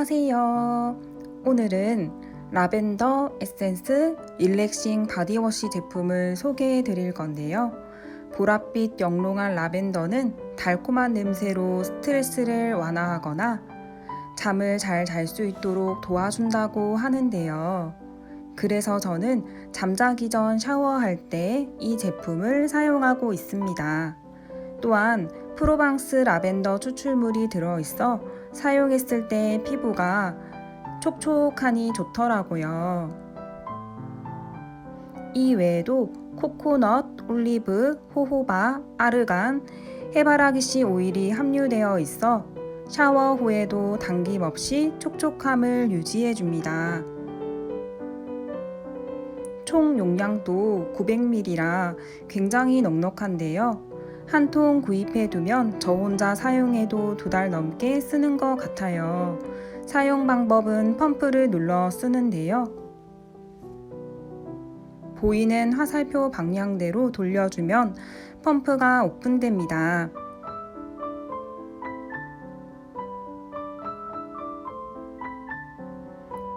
안녕하세요. 오늘은 라벤더 에센스 릴렉싱 바디워시 제품을 소개해 드릴 건데요. 보랏빛 영롱한 라벤더는 달콤한 냄새로 스트레스를 완화하거나 잠을 잘 잘 수 있도록 도와준다고 하는데요. 그래서 저는 잠자기 전 샤워할 때 이 제품을 사용하고 있습니다. 또한 프로방스 라벤더 추출물이 들어있어 사용했을 때 피부가 촉촉하니 좋더라고요. 이 외에도 코코넛, 올리브, 호호바, 아르간, 해바라기씨 오일이 함유되어 있어 샤워 후에도 당김 없이 촉촉함을 유지해 줍니다. 총 용량도 900ml라 굉장히 넉넉한데요. 한 통 구입해 두면 저 혼자 사용해도 두 달 넘게 쓰는 것 같아요. 사용 방법은 펌프를 눌러 쓰는데요. 보이는 화살표 방향대로 돌려주면 펌프가 오픈됩니다.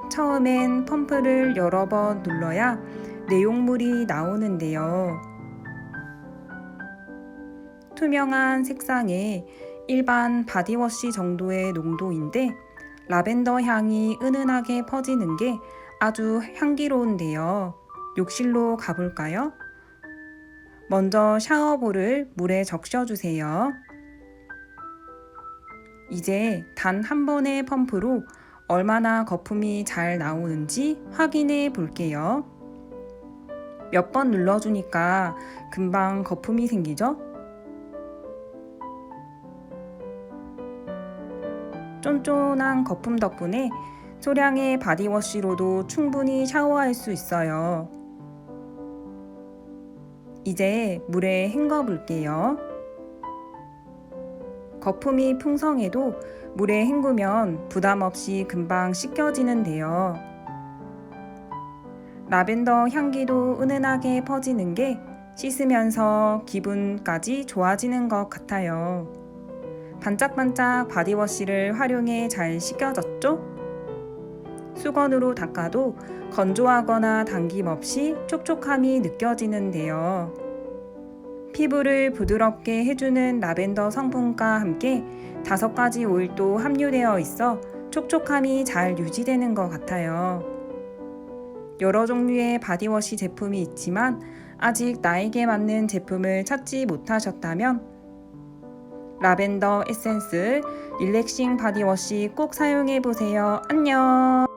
처음엔 펌프를 여러 번 눌러야 내용물이 나오는데요. 투명한 색상의 일반 바디워시 정도의 농도인데 라벤더 향이 은은하게 퍼지는 게 아주 향기로운데요. 욕실로 가볼까요? 먼저 샤워볼을 물에 적셔주세요. 이제 단 한 번의 펌프로 얼마나 거품이 잘 나오는지 확인해 볼게요. 몇 번 눌러주니까 금방 거품이 생기죠? 쫀쫀한 거품 덕분에 소량의 바디워시로도 충분히 샤워할 수 있어요. 이제 물에 헹궈 볼게요. 거품이 풍성해도 물에 헹구면 부담 없이 금방 씻겨지는데요. 라벤더 향기도 은은하게 퍼지는 게 씻으면서 기분까지 좋아지는 것 같아요. 반짝반짝 바디워시를 활용해 잘 씻겨졌죠? 수건으로 닦아도 건조하거나 당김 없이 촉촉함이 느껴지는데요. 피부를 부드럽게 해주는 라벤더 성분과 함께 다섯 가지 오일도 함유되어 있어 촉촉함이 잘 유지되는 것 같아요. 여러 종류의 바디워시 제품이 있지만 아직 나에게 맞는 제품을 찾지 못하셨다면 라벤더 에센스 릴렉싱 바디워시 꼭 사용해 보세요. 안녕!